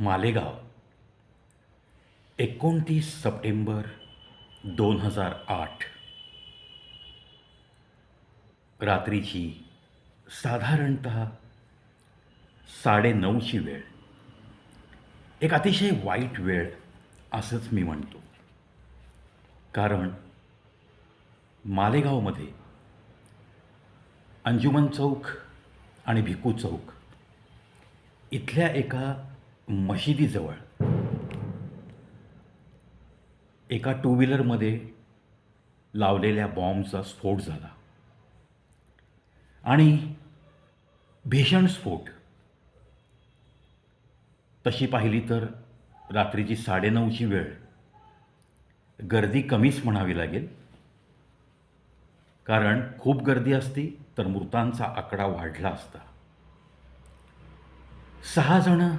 मालेगाव. एकोणतीस सप्टेंबर दोन हजार आठ. रात्रीची साधारणत साडेनऊची वेळ. एक अतिशय वाईट वेळ असंच मी म्हणतो. कारण मालेगावमध्ये अंजुमन चौक आणि भिकू चौक इथल्या एका मशिदीजवळ. एका टू व्हीलरमध्ये लावलेल्या बॉम्बचा स्फोट झाला. आणि भीषण स्फोट. तशी पाहिली तर रात्रीची साडेनऊची वेळ. गर्दी कमीच म्हणावी लागेल. कारण खूप गर्दी असती तर मृतांचा आकडा वाढला असता. सहा जण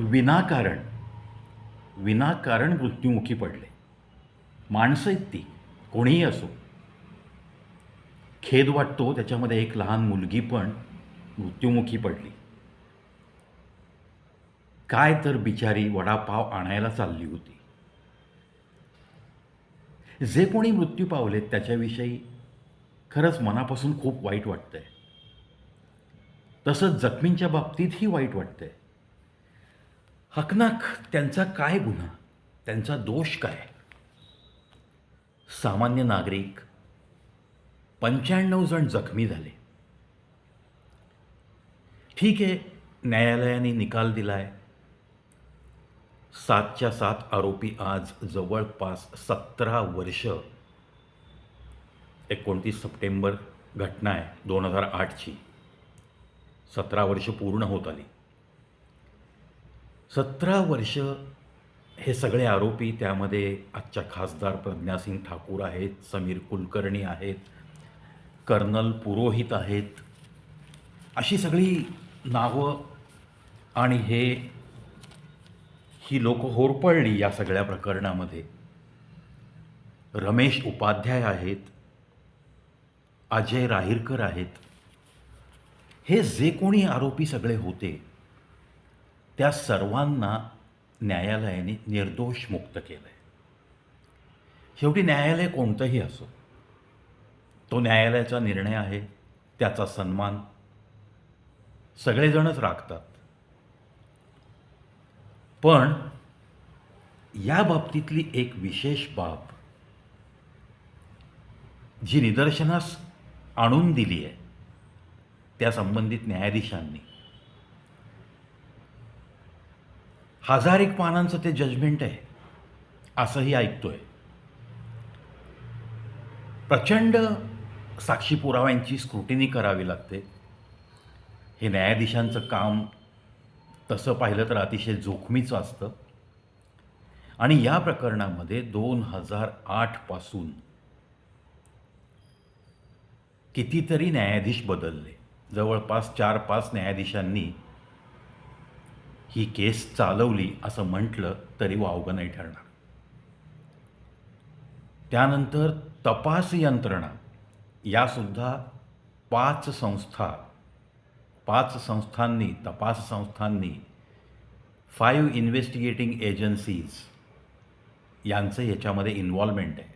विनाकारण विनाकारण मृत्युमुखी पडले. माणसं आहेत ती कोणीही असो. खेद वाटतो त्याच्यामध्ये एक लहान मुलगी पण मृत्युमुखी पडली. काय तर बिचारी वडापाव आणायला चालली होती. जे कोणी मृत्यू पावलेत त्याच्याविषयी खरंच मनापासून खूप वाईट वाटतंय. तसंच जखमींच्या बाबतीतही वाईट वाटतंय. हकनाक त्यांचा काय गुन्हा? त्यांचा दोष काय? सामान्य नागरिक पंच्याण्णव जण जखमी झाले. ठीक आहे न्यायालयाने निकाल दिलाय. सातच्या सात आरोपी आज जवळपास सतरा वर्ष. एकोणतीस सप्टेंबर घटना आहे दोन हजार आठची. सतरा वर्ष पूर्ण होत आली. सतरा वर्ष हे सगळे आरोपी त्यामध्ये आजच्या खासदार प्रज्ञासिंग ठाकूर आहेत समीर कुलकर्णी आहेत कर्नल पुरोहित आहेत. अशी सगळी नावं आणि हे ही लोक होरपळली या सगळ्या प्रकरणामध्ये. रमेश उपाध्याय आहेत अजय राहीरकर आहेत. हे जे कोणी आरोपी सगळे होते त्या सर्वांना न्यायालयाने निर्दोष मुक्त केलं आहे शेवटी न्यायालय कोणतंही असो तो न्यायालयाचा निर्णय आहे त्याचा सन्मान सगळेजणच राखतात. पण या बाबतीतली एक विशेष बाब जी निदर्शनास आणून दिली आहे त्या संबंधित न्यायाधीशांनी हजार एक पानांचं ते जजमेंट आहे. असंही ऐकतोय. प्रचंड साक्षी पुराव्यांची स्क्रुटिनी करावी लागते. हे न्यायाधीशांचं काम तसं पाहिलं तर अतिशय जोखमीचं असतं. आणि या प्रकरणामध्ये दोन हजार आठपासून कितीतरी न्यायाधीश बदलले. जवळपास चार पाच न्यायाधीशांनी ही केस चालवली असं म्हटलं तरी वावगं नाही ठरणार. त्यानंतर तपास यंत्रणा यासुद्धा पाच संस्था पाच संस्थांनी तपास संस्थांनी फाईव्ह इन्व्हेस्टिगेटिंग एजन्सीज यांचं याच्यामध्ये इन्व्हॉल्वमेंट आहे.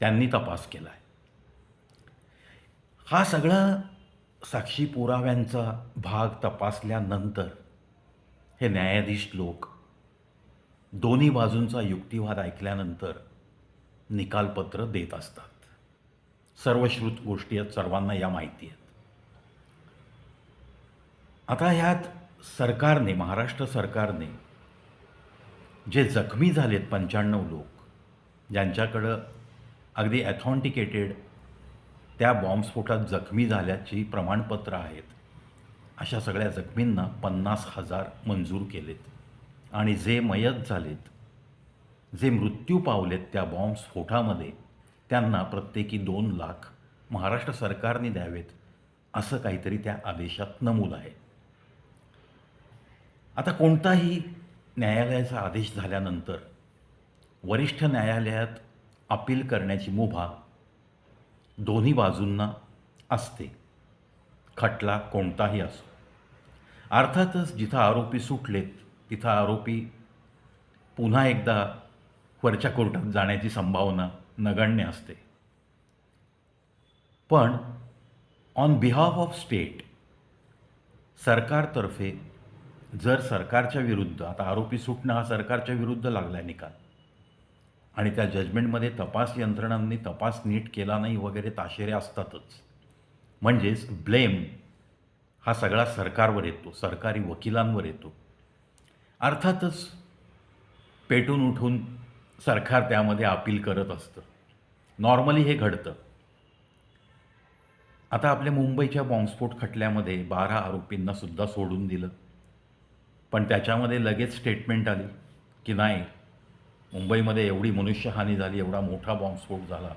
त्यांनी तपास केला आहे हा सगळा साक्षी पुराव्यांचा भाग तपासल्यानंतर हे न्यायाधीश लोक. दोन्ही बाजूंचा युक्तिवाद ऐकल्यानंतर निकालपत्र देत असतात. सर्वश्रुत गोष्टी आहेत सर्वांना या माहिती आहेत. आता ह्यात सरकारने महाराष्ट्र सरकारने जे जखमी झालेत पंच्याण्णव लोक ज्यांच्याकडं अगदी ॲथॉन्टिकेटेड त्या बॉम्बस्फोटात जखमी झाल्याची प्रमाणपत्र आहेत अशा सगळ्या जखमींना पन्नास हजार मंजूर केलेत. आणि जे मयत झालेत जे मृत्यू पावलेत त्या बॉम्बस्फोटामध्ये त्यांना प्रत्येकी दोन लाख महाराष्ट्र सरकारने द्यावेत असं काहीतरी त्या आदेशात नमूद आहे. आता कोणताही न्यायालयाचा आदेश झाल्यानंतर वरिष्ठ न्यायालयात अपील करण्याची मुभा दोन्ही बाजूंना असते. खटला कोणताही असो. अर्थातच जिथं आरोपी सुटलेत तिथं आरोपी पुन्हा एकदा वरच्या कोर्टात जाण्याची संभावना नगण्य असते. पण ऑन बिहाफ ऑफ स्टेट सरकारतर्फे जर सरकारच्या विरुद्ध आता आरोपी सुटणं हा सरकारच्या विरुद्ध लागला आहे निकाल. आणि त्या जजमेंटमध्ये तपास यंत्रणांनी तपास नीट केला नाही वगैरे ताशेरे असतातच. म्हणजेच ब्लेम हा सगळा सरकारवर येतो सरकारी वकिलांवर येतो. अर्थातच पेटून उठून सरकार त्यामध्ये अपील करत असतं. नॉर्मली हे घडतं. आता आपल्या मुंबईच्या बॉम्बस्फोट खटल्यामध्ये बारा आरोपींना सुद्धा सोडून दिलं. पण त्याच्यामध्ये लगेच स्टेटमेंट आली की नाही मुंबईमध्ये एवढी मनुष्यहानी झाली एवढा मोठा बॉम्बस्फोट झाला.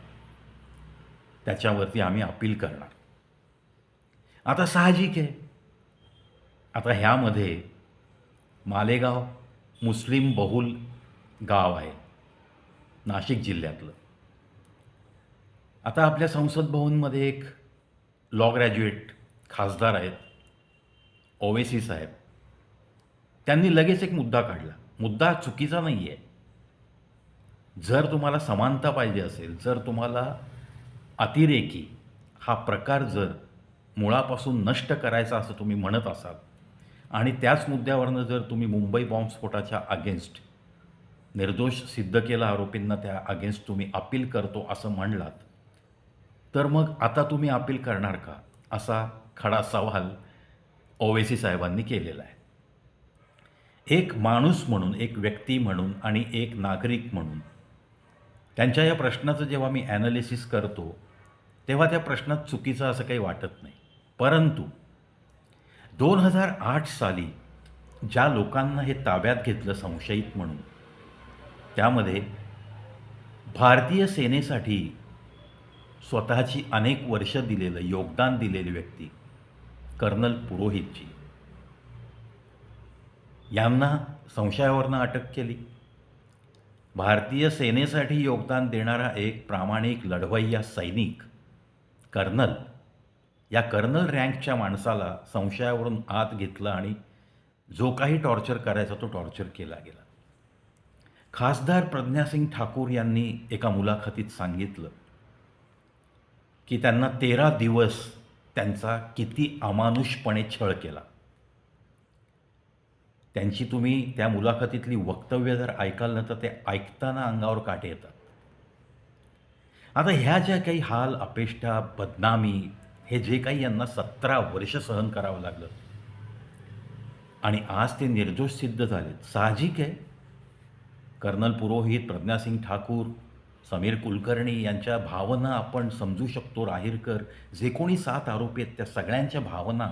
त्याच्यावरती आम्ही अपील करणार. आता साहजिक आहे. आता ह्यामध्ये मालेगाव मुस्लिम बहुल गाव आहे नाशिक जिल्ह्यातलं. आता आपल्या संसद भवनमध्ये एक लॉ ग्रॅज्युएट खासदार आहेत ओवेसी साहेब. त्यांनी लगेच एक मुद्दा काढला. मुद्दा चुकीचा नाही आहे जर तुम्हाला समानता पाहिजे असेल जर तुम्हाला अतिरेकी हा प्रकार जर मुळापासून नष्ट करायचा असं तुम्ही म्हणत असाल आणि त्याच मुद्द्यावरनं जर तुम्ही मुंबई बॉम्बस्फोटाच्या अगेन्स्ट निर्दोष सिद्ध केला आरोपींना त्या अगेन्स्ट तुम्ही अपील करतो असं म्हणलात तर मग आता तुम्ही अपील करणार का? असा खडा सवाल ओवेसी साहेबांनी केलेला आहे. एक माणूस म्हणून एक व्यक्ती म्हणून आणि एक नागरिक म्हणून त्यांच्या या प्रश्नाचं जेव्हा मी ॲनालिसिस करतो तेव्हा त्या प्रश्नात चुकीचं असं काही वाटत नाही. परंतु दोन हजार आठ साली ज्या लोकांना हे ताब्यात घेतलं संशयित म्हणून त्यामध्ये भारतीय सेनेसाठी स्वतःची अनेक वर्ष दिलेलं योगदान दिलेली व्यक्ती कर्नल पुरोहितजी. यांना संशयावरनं अटक केली. भारतीय सेनेसाठी योगदान देणारा एक प्रामाणिक लढवय्या सैनिक कर्नल या कर्नल रँकच्या माणसाला संशयावरून आत घेतलं आणि जो काही टॉर्चर करायचा तो टॉर्चर केला गेला. खासदार प्रज्ञासिंग ठाकूर यांनी एका मुलाखतीत सांगितलं की त्यांना तेरा दिवस त्यांचा किती अमानुषपणे छळ केला. त्यांची तुम्ही त्या मुलाखतीतली वक्तव्य जर ऐकाल ना तर ते ऐकताना अंगावर काटे येतात. आता ह्या ज्या काही हाल अपेष्टा बदनामी हे जे काही यांना सतरा वर्ष सहन करावं लागलं. आणि आज ते निर्दोष सिद्ध झालेत. साहजिक आहे. कर्नल पुरोहित प्रज्ञासिंग ठाकूर समीर कुलकर्णी यांच्या भावना आपण समजू शकतो राहीरकर. जे कोणी सात आरोपी आहेत त्या सगळ्यांच्या भावना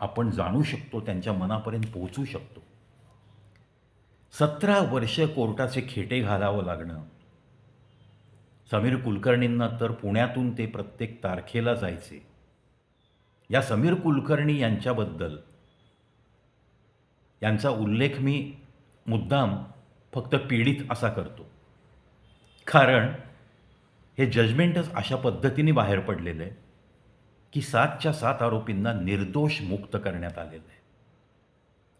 आपण जाणू शकतो त्यांच्या मनापर्यंत पोहोचू शकतो. सतरा वर्ष कोर्टाचे खेटे घालावं लागणं. समीर कुलकर्णींना तर पुण्यातून ते प्रत्येक तारखेला जायचे. या समीर कुलकर्णी यांच्याबद्दल. यांचा उल्लेख मी मुद्दाम फक्त पीडित असा करतो. कारण हे जजमेंटच अशा पद्धतीने बाहेर पडलेलं आहे की सातच्या सात आरोपींना निर्दोष मुक्त करण्यात आलेलं आहे.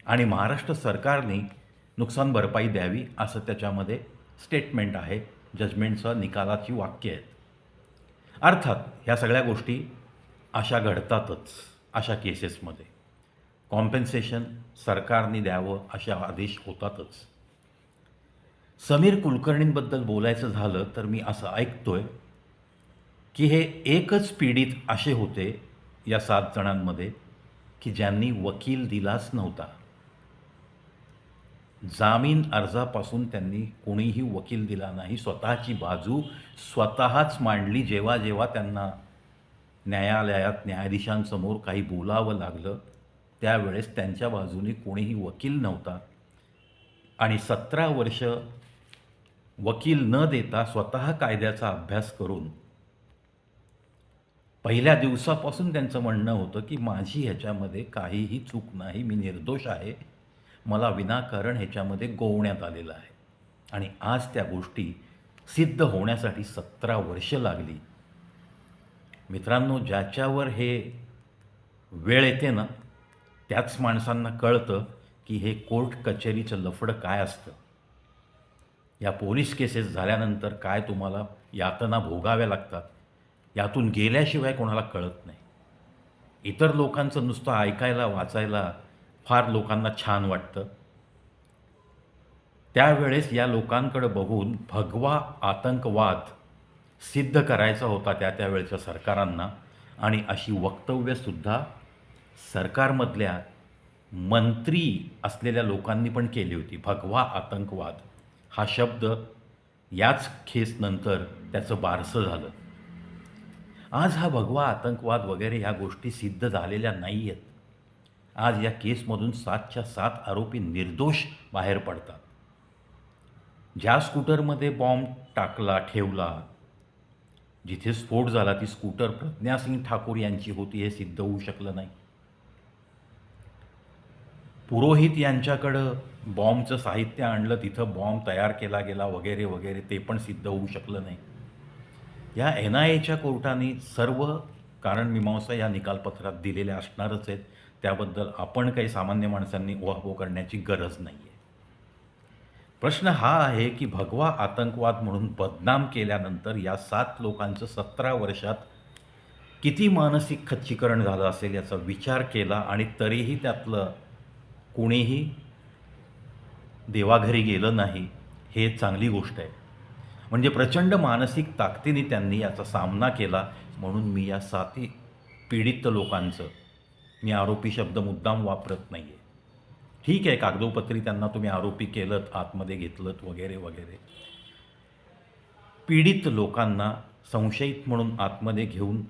आणि महाराष्ट्र सरकारने नुकसान भरपाई द्यावी असं त्याच्यामध्ये स्टेटमेंट आहे जजमेंटचं निकालाची वाक्य आहेत. अर्थात ह्या सगळ्या गोष्टी अशा घडतातच अशा केसेसमध्ये. कॉम्पेन्सेशन सरकारने द्यावं अशा आदेश होतातच. समीर कुलकर्णींबद्दल बोलायचं झालं तर मी असं ऐकतोय की हे एकच पीडित असे होते या सात जणांमध्ये की ज्यांनी वकील दिलाच नव्हता. जामीन अर्जापासून त्यांनी कोणीही वकील दिला नाही. स्वतःची बाजू स्वतःच मांडली जेव्हा जेव्हा त्यांना न्यायालयात न्यायाधीशांसमोर काही बोलावं लागलं त्यावेळेस त्यांच्या बाजूने कोणीही वकील नव्हता. आणि सतरा वर्ष वकील न देता स्वतः कायद्याचा अभ्यास करून पहिल्या दिवसापासून त्यांचं म्हणणं होतं की माझी ह्याच्यामध्ये काहीही चूक नाही मी निर्दोष आहे. मला विनाकारण ह्याच्यामध्ये गोवण्यात आलेलं आहे. आणि आज त्या गोष्टी सिद्ध होण्यासाठी सतरा वर्ष लागली. मित्रांनो ज्याच्यावर हे वेळ येते ना त्याच माणसांना कळतं की हे कोर्ट कचेरीचं लफडं काय असतं. या पोलीस केसेस झाल्यानंतर काय तुम्हाला यातना भोगाव्या लागतात यातून गेल्याशिवाय कोणाला कळत नाही. इतर लोकांचं नुसतं ऐकायला वाचायला फार लोकांना छान वाटतं. त्यावेळेस या लोकांकडे बघून भगवा आतंकवाद सिद्ध करायचा होता त्या त्यावेळच्या सरकारांना. आणि अशी वक्तव्यसुद्धा सरकारमधल्या मंत्री असलेल्या लोकांनी पण केली होती. भगवा आतंकवाद हा शब्द याच खेसनंतर त्याचं बारसं झालं. आज हा भगवा आतंकवाद वगैरे ह्या गोष्टी सिद्ध झालेल्या नाही आहेत आज या केसमधून सातच्या सात आरोपी निर्दोष बाहेर पडतात. ज्या स्कूटरमध्ये बॉम्ब टाकला ठेवला जिथे स्फोट झाला ती स्कूटर प्रज्ञासिंग ठाकूर यांची होती हे सिद्ध होऊ शकलं नाही. पुरोहित यांच्याकडं बॉम्बचं साहित्य आणलं तिथं बॉम्ब तयार केला गेला वगैरे वगैरे ते पण सिद्ध होऊ शकलं नाही. या एन आय एच्या कोर्टाने सर्व कारण मीमांसा या निकालपत्रात दिलेल्या असणारच आहेत. त्याबद्दल आपण काही सामान्य माणसांनी ओहापोह करण्याची गरज नाही आहे प्रश्न हा आहे की भगवा आतंकवाद म्हणून बदनाम केल्यानंतर या सात लोकांचं सतरा वर्षात किती मानसिक खच्चीकरण झालं असेल याचा विचार केला आणि तरीही त्यातलं कोणीही देवाघरी गेलं नाही हे चांगली गोष्ट आहे. म्हणजे प्रचंड मानसिक ताकदीने त्यांनी याचा सामना केला म्हणून मी या साती पीडित लोकांचं मी आरोपी शब्द मुद्दाम वापरत नाही आहे ठीक आहे कागदोपत्री त्यांना तुम्ही आरोपी केलं आतमध्ये घेतलं वगैरे वगैरे. पीडित लोकांना संशयित म्हणून आतमध्ये घेऊन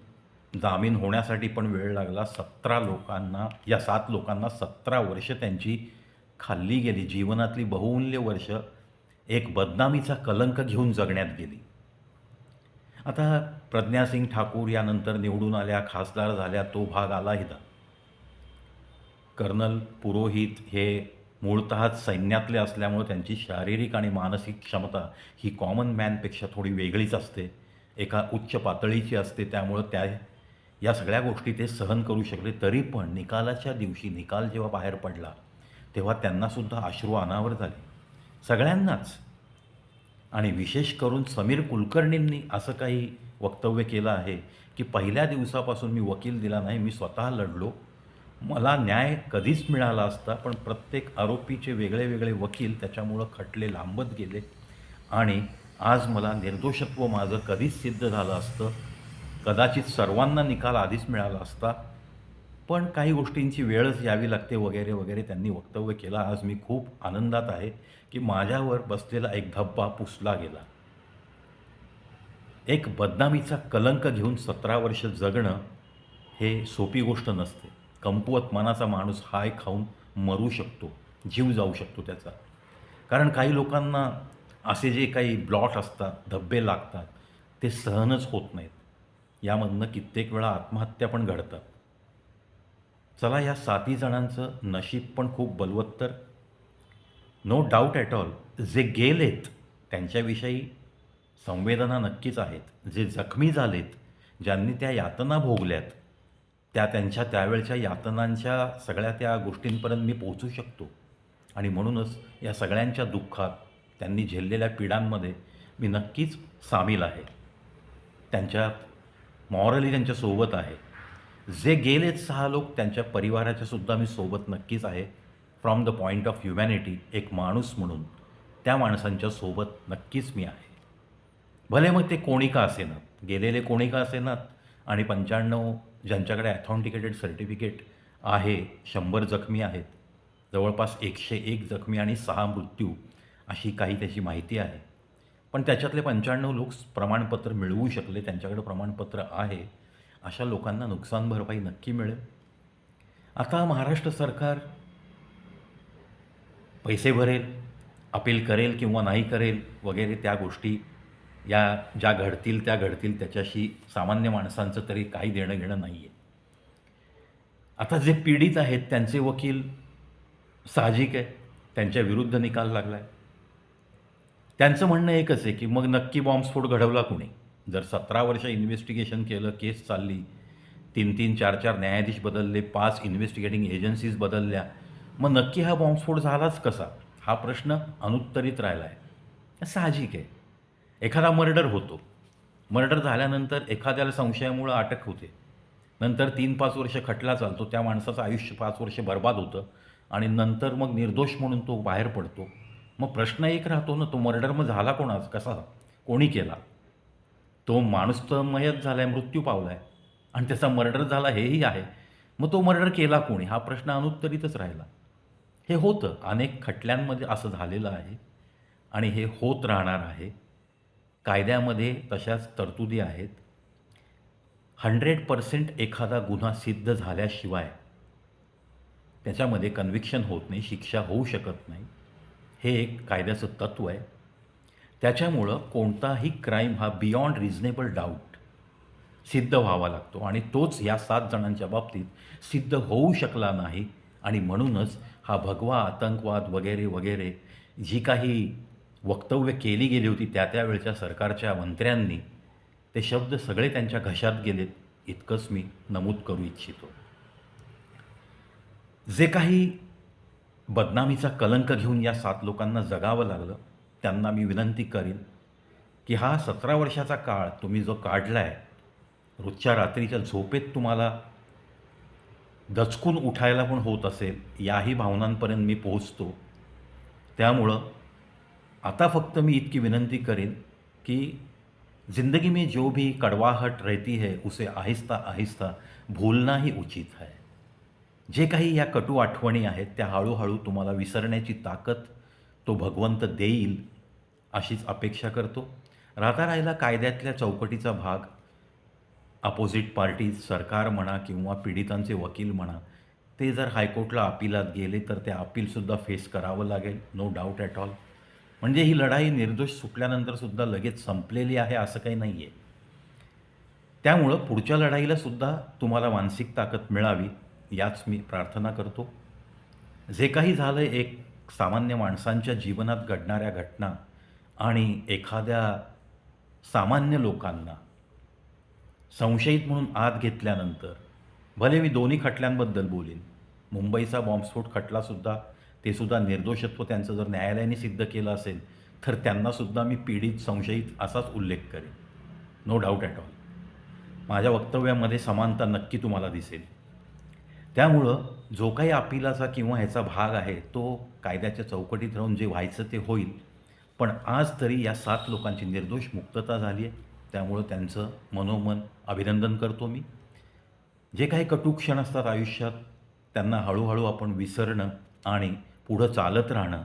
जामीन होण्यासाठी पण वेळ लागला. सतरा लोकांना या सात लोकांना सतरा वर्ष त्यांची खाल्ली गेली. जीवनातली बहुमूल्य वर्ष एक बदनामीचा कलंक घेऊन जगण्यात गेली. आता प्रज्ञासिंग ठाकूर यानंतर निवडून आल्या खासदार झाल्या तो भाग आला हिदा कर्नल पुरोहित हे मूळतः सैन्यातले असल्यामुळे त्यांची शारीरिक आणि मानसिक क्षमता ही कॉमन मॅनपेक्षा थोडी वेगळीच असते. एका उच्च पातळीची असते त्यामुळं त्या या सगळ्या गोष्टी ते सहन करू शकले. तरी पण निकालाच्या दिवशी निकाल जेव्हा बाहेर पडला तेव्हा त्यांनासुद्धा अश्रू अनावर झाले. सगळ्यांनाच. आणि विशेष करून समीर कुलकर्णींनी असं काही वक्तव्य केलं आहे की पहिल्या दिवसापासून मी वकील दिला नाही मी स्वतः लढलो. मला न्याय कधीच मिळाला असता पण प्रत्येक आरोपीचे वेगळे वेगळे वकील त्याच्यामुळं खटले लांबत गेले आणि आज मला निर्दोषत्व माझं कधीच सिद्ध झालं असतं. कदाचित सर्वांना निकाल आधीच मिळाला असता पण काही गोष्टींची वेळच यावी लागते वगैरे वगैरे त्यांनी वक्तव्य केलं. आज मी खूप आनंदात आहे की माझ्यावर बसलेला एक धब्बा पुसला गेला. एक बदनामीचा कलंक घेऊन सतरा वर्ष जगणं हे सोपी गोष्ट नसते. कमकुवत मनाचा माणूस हाय खाऊन मरू शकतो जीव जाऊ शकतो त्याचा. कारण काही लोकांना असे जे काही ब्लॉट असतात धब्बे लागतात ते सहनच होत नाहीत. यामधनं कित्येक वेळा आत्महत्या पण घडतात. चला या साती जणांचं नशीब पण खूप बलवत्तर. नो डाऊट ॲट ऑल जे गेलेत त्यांच्याविषयी संवेदना नक्कीच आहेत. जे जखमी झालेत ज्यांनी त्या यातना भोगल्यात त्या त्यांच्या त्यावेळच्या यातनांच्या सगळ्या त्या गोष्टींपर्यंत मी पोचू शकतो. आणि म्हणूनच या सगळ्यांच्या दुःखात त्यांनी झेललेल्या पिढ्यांमध्ये मी नक्कीच सामील आहे. त्यांच्यात मॉरली त्यांच्यासोबत आहे. जे गेलेत सहा लोक त्यांच्या परिवाराच्यासुद्धा मी सोबत नक्कीच आहे. From the point of humanity एक माणूस म्हणून त्या माणसांच्या सोबत नक्कीच मी आहे. भले मग ते कोणी का असेनात गेलेले कोणी का असेनात आणि पंच्याण्णव ज्यांच्याकडे ॲथॉन्टिकेटेड सर्टिफिकेट आहे शंभर जखमी आहेत जवळपास एकशे एक जखमी आणि सहा मृत्यू अशी काही त्याची माहिती आहे. पण त्याच्यातले पंच्याण्णव लोक प्रमाणपत्र मिळवू शकले त्यांच्याकडे प्रमाणपत्र आहे अशा लोकांना नुकसान भरपाई नक्की मिळेल. आता महाराष्ट्र सरकार पैसे भरेल अपील करेल किंवा नाही करेल वगैरे त्या गोष्टी या ज्या घडतील त्या घडतील त्याच्याशी सामान्य माणसांचं तरी काही देणं घेणं नाही आहे आता जे पीडित आहेत त्यांचे वकील साहजिक आहे त्यांच्या विरुद्ध निकाल लागला आहे त्यांचं म्हणणं एकच आहे की मग नक्की बॉम्बस्फोट घडवला कुणी? जर सतरा वर्ष इन्व्हेस्टिगेशन केलं केस चालली तीन तीन चार चार न्यायाधीश बदलले पाच इन्व्हेस्टिगेटिंग एजन्सीज बदलल्या मग नक्की हा बॉम्बस्फोट झालाच कसा? हा प्रश्न अनुत्तरित राहिला आहे साहजिक आहे. एखादा मर्डर होतो. मर्डर झाल्यानंतर एखाद्याला संशयामुळं अटक होते. नंतर तीन पाच वर्ष खटला चालतो. त्या माणसाचं आयुष्य पाच वर्ष बर्बाद होतं आणि नंतर मग निर्दोष म्हणून तो बाहेर पडतो. मग प्रश्न एक राहतो ना तो मर्डर मग झाला कोणाच कसा? कोणी केला? तो माणूस तर मयत झाला आहे मृत्यू पावला आहे आणि त्याचा मर्डर झाला हेही आहे. मग तो मर्डर केला कोणी? हा प्रश्न अनुत्तरितच राहिला. हे होतं. अनेक खटल्यांमध्ये असं झालेलं आहे. आणि हे होत राहणार आहे. कायद्यामध्ये तशाच तरतुदी आहेत. हंड्रेड पर्सेंट एखादा गुन्हा सिद्ध झाल्याशिवाय त्याच्यामध्ये कन्व्हिक्शन होत नाही शिक्षा होऊ शकत नाही. हे एक कायद्याचं तत्त्व आहे. त्याच्यामुळं कोणताही क्राईम हा बियॉन्ड रिझनेबल डाऊट सिद्ध व्हावा लागतो आणि तोच या सात जणांच्या बाबतीत सिद्ध होऊ शकला नाही आणि म्हणूनच हा भगवा आतंकवाद वगैरे वगैरे जी काही वक्तव्य केली गेली होती त्या त्यावेळच्या सरकारच्या मंत्र्यांनी ते शब्द सगळे त्यांच्या घशात गेलेत इतकंच मी नमूद करू इच्छितो. जे काही बदनामीचा कलंक घेऊन या सात लोकांना जगावं लागलं त्यांना मी विनंती करीन की हा सतरा वर्षाचा काळ तुम्ही जो काढला आहे रोजच्या रात्रीच्या झोपेत तुम्हाला दचकून उठायला पण होत असेल याही भावनांपर्यंत मी पोहोचतो. त्यामुळं आता फक्त मी इतकी विनंती करेन की ज़िंदगी में जो भी कड़वाहट रहती है उसे आहिस्ता आहिस्ता भूलना ही उचित है। जे काही या कटू आठवणी आहेत त्या हळूहळू तुम्हाला विसरण्याची ताकद तो भगवंत देईल अशीच अपेक्षा करतो. राहता राहिला कायद्यातल्या चौकटीचा भाग अपोजिट पार्टी सरकार म्हणा किंवा पीडितांचे वकील म्हणा ते जर हायकोर्टला अपिलात गेले तर ते अपीलसुद्धा फेस करावं लागेल नो डाऊट ॲट ऑल म्हणजे ही लढाई निर्दोष सुटल्यानंतरसुद्धा लगेच संपलेली आहे असं काही नाही आहे त्यामुळं पुढच्या लढाईला सुद्धा तुम्हाला मानसिक ताकद मिळावी याच मी प्रार्थना करतो. जे काही झालं एक सामान्य माणसांच्या जीवनात घडणाऱ्या घटना आणि एखाद्या सामान्य लोकांना संशयित म्हणून आत घेतल्यानंतर भले मी दोन्ही खटल्यांबद्दल बोलीन मुंबईचा बॉम्बस्फोट खटलासुद्धा ते सुद्धा निर्दोषत्व त्यांचं जर न्यायालयाने सिद्ध केलं असेल तर त्यांनासुद्धा मी पीडित संशयित असाच उल्लेख करेन. नो डाऊट ॲट ऑल माझ्या वक्तव्यामध्ये समानता नक्की तुम्हाला दिसेल. त्यामुळं जो काही अपिलाचा किंवा ह्याचा भाग आहे तो कायद्याच्या चौकटीत राहून जे व्हायचं ते होईल. पण आज तरी या सात लोकांची निर्दोष मुक्तता झाली आहे. त्यामुळं त्यांचं मनोमन अभिनंदन करतो मी. जे काही कटू क्षण असतात आयुष्यात त्यांना हळूहळू आपण विसरणं आणि पुढं चालत राहणं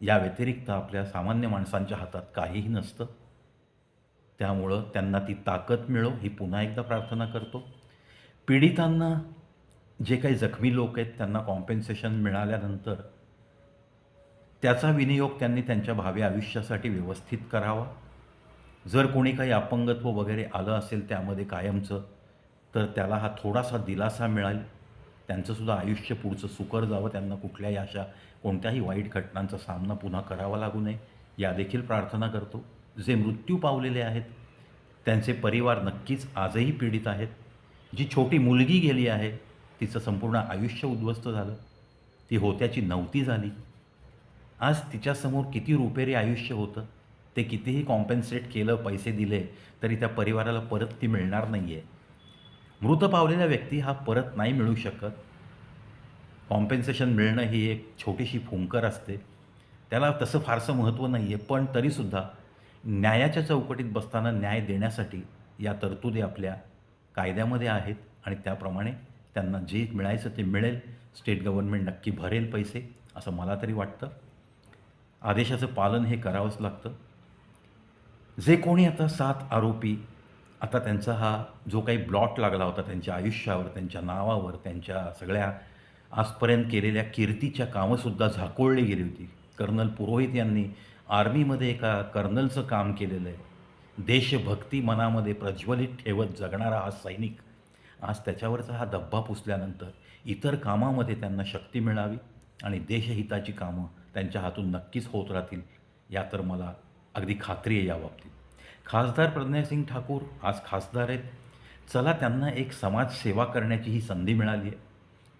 या व्यतिरिक्त आपल्या सामान्य माणसांच्या हातात काहीही नसतं. त्यामुळं त्यांना ती ताकद मिळो ही पुन्हा एकदा प्रार्थना करतो. पीडितांना जे काही जखमी लोक आहेत त्यांना कॉम्पेन्सेशन मिळाल्यानंतर त्याचा विनियोग त्यांनी त्यांच्या भावी आयुष्यासाठी व्यवस्थित करावा. जर कोणी काही अपंगत्व वगैरे आलं असेल त्यामध्ये कायमचं तर त्याला हा थोडासा दिलासा मिळेल. त्यांचंसुद्धा आयुष्य पुढचं सुकर जावं त्यांना कुठल्याही अशा कोणत्याही वाईट घटनांचा सामना पुन्हा करावा लागू नये. यादेखील प्रार्थना करतो. जे मृत्यू पावलेले आहेत त्यांचे परिवार नक्कीच आजही पीडित आहेत. जी छोटी मुलगी गेली आहे तिचं संपूर्ण आयुष्य उद्ध्वस्त झालं. ती होत्याची नव्हती झाली. आज तिच्यासमोर किती रुपेरी आयुष्य होतं ते कितीही कॉम्पेन्सेट केलं पैसे दिले तरी त्या परिवाराला परत ती मिळणार नाही आहे मृत पावलेला व्यक्ती हा परत नाही मिळू शकत. कॉम्पेन्सेशन मिळणं ही एक छोटीशी फुंकर असते. त्याला तसं फारसं महत्त्व नाही आहे पण तरीसुद्धा न्यायाच्या चौकटीत बसताना न्याय देण्यासाठी या तरतुदी आपल्या कायद्यामध्ये आहेत आणि त्याप्रमाणे त्यांना जे मिळायचं ते मिळेल. स्टेट गव्हर्नमेंट नक्की भरेल पैसे असं मला तरी वाटतं. आदेशाचं पालन हे करावंच लागतं. जे कोणी आता सात आरोपी आता त्यांचा हा जो काही ब्लॉट लागला होता त्यांच्या आयुष्यावर त्यांच्या नावावर त्यांच्या सगळ्या आजपर्यंत केलेल्या कीर्तीच्या कामंसुद्धा झाकोळली गेली होती. कर्नल पुरोहित यांनी आर्मीमध्ये एका कर्नलचं काम केलेलं आहे. देशभक्ती मनामध्ये प्रज्वलित ठेवत जगणारा हा सैनिक आज त्याच्यावरचा हा धब्बा पुसल्यानंतर इतर कामामध्ये त्यांना शक्ती मिळावी आणि देशहिताची कामं त्यांच्या हातून नक्कीच होत राहतील या तर मला अगदी खात्री आहे या बाबतीत. खासदार प्रज्ञासिंग ठाकूर आज खासदार आहेत. चला त्यांना एक समाजसेवा करण्याची ही संधी मिळाली आहे.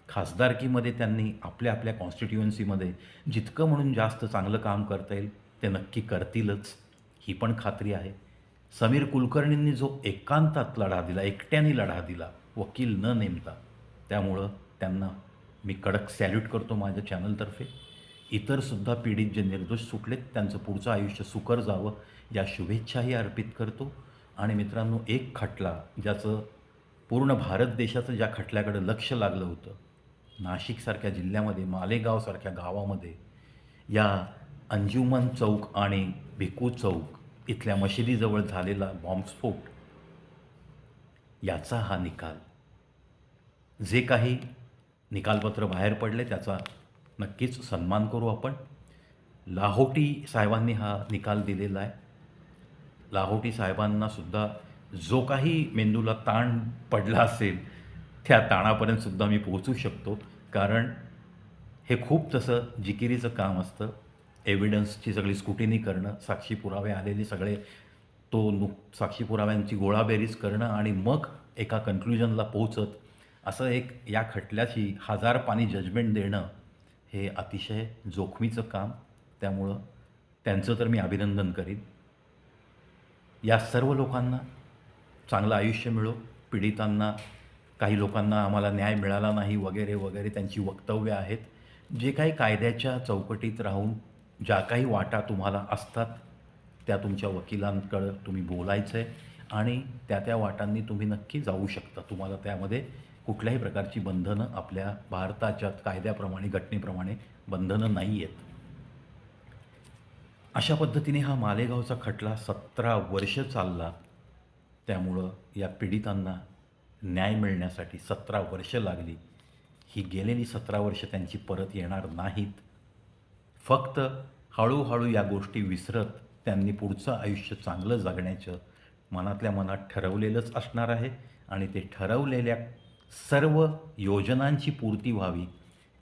खासदारकीमध्ये त्यांनी आपल्या आपल्या कॉन्स्टिट्युएन्सीमध्ये जितकं म्हणून जास्त चांगलं काम करता येईल ते नक्की करतीलच. ही पण खात्री आहे. समीर कुलकर्णींनी जो एकांतात लढा दिला एकट्याने लढा दिला वकील न नेमता त्यामुळं त्यांना मी कडक सॅल्यूट करतो माझ्या चॅनलतर्फे इतरसुद्धा पीडित जे निर्दोष सुटलेत त्यांचं पुढचं आयुष्य सुकर जावं या शुभेच्छाही अर्पित करतो. आणि मित्रांनो एक खटला ज्याचं पूर्ण भारत देशाचं ज्या खटल्याकडे लक्ष लागलं होतं नाशिकसारख्या जिल्ह्यामध्ये मालेगावसारख्या गावामध्ये या अंजुमन चौक आणि भिकू चौक इथल्या मशिदीजवळ झालेला बॉम्बस्फोट याचा हा निकाल. जे काही निकालपत्र बाहेर पडले त्याचा नक्कीच सन्मान करू आपण. लाहोटी साहेबांनी हा निकाल दिलेला आहे. लाहोटी साहेबांनासुद्धा जो काही मेंदूला ताण पडला असेल त्या ताणापर्यंतसुद्धा मी पोहोचू शकतो. कारण हे खूप तसं जिकिरीचं काम असतं. एव्हिडन्सची सगळी स्कुटिनी करणं साक्षी पुरावे आलेले सगळे तो नु साक्षी पुराव्यांची गोळाबेरीज करणं आणि मग एका कन्क्लुजनला पोहोचत असं एक या खटल्याची हजार पाणी जजमेंट देणं हे अतिशय जोखमीचं काम. त्यामुळं त्यांचं तर मी अभिनंदन करीन. या सर्व लोकांना चांगलं आयुष्य मिळो. पीडितांना काही लोकांना आम्हाला न्याय मिळाला नाही वगैरे वगैरे त्यांची वक्तव्य आहेत. जे काही कायद्याच्या चौकटीत राहून ज्या काही वाटा तुम्हाला असतात त्या तुमच्या वकिलांकडं तुम्ही बोलायचं आहे आणि त्या त्या वाटांनी तुम्ही नक्की जाऊ शकता. तुम्हाला त्यामध्ये कुठल्याही प्रकारची बंधनं आपल्या भारताच्या कायद्याप्रमाणे घटनेप्रमाणे बंधनं नाही आहेत. अशा पद्धतीने हा मालेगावचा खटला सतरा वर्ष चालला. त्यामुळं या पीडितांना न्याय मिळण्यासाठी सतरा वर्ष लागली. ही गेलेली सतरा वर्ष त्यांची परत येणार नाहीत. फक्त हळूहळू या गोष्टी विसरत त्यांनी पुढचं आयुष्य चांगलं जगण्याचं मनातल्या मनात ठरवलेलंच असणार आहे आणि ते ठरवलेल्या सर्व योजनांची पूर्ती व्हावी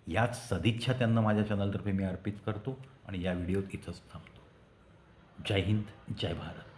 याच सदिच्छा त्यांना माझ्या चॅनलतर्फे मी अर्पित करतो आणि या व्हिडिओत इथंच थांबतो. जय हिंद जय भारत.